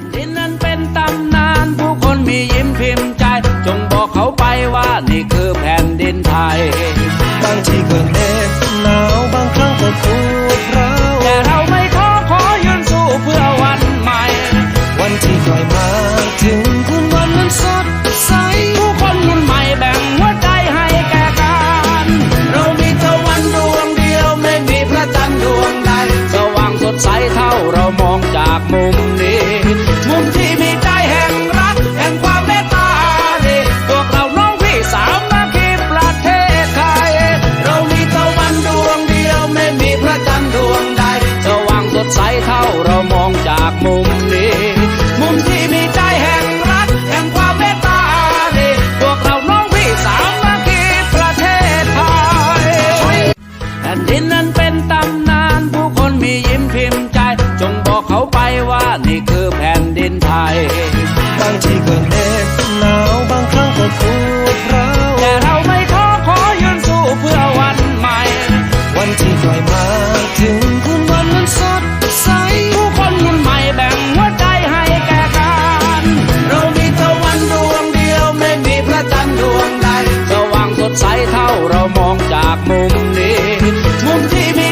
ผ่นดินนั้นเป็นตำนานผู้คนมียิ้มพิมพ์ใจ จงบอกเขาไปว่านี่คือแผ่นดินไทยบางทีเก็เาไปว่านี่คือแผ่นดินไทย บางทีก็เหน็บหนาวบางครั้งก็ปวดร้าแต่เราไม่ขอขอยืนสู้เพื่อวันใหม่ วันที่คอยมาถึงคุณวันนั้นสดใสผู้คนรุ่นใหม่แบ่งหัวใจให้แก่กันเรามีตะวันดวงเดียวไม่มีพระจันทร์ดวงใดสว่างสดใสเท่าเรามองจากมุมนี้ มุมที่มี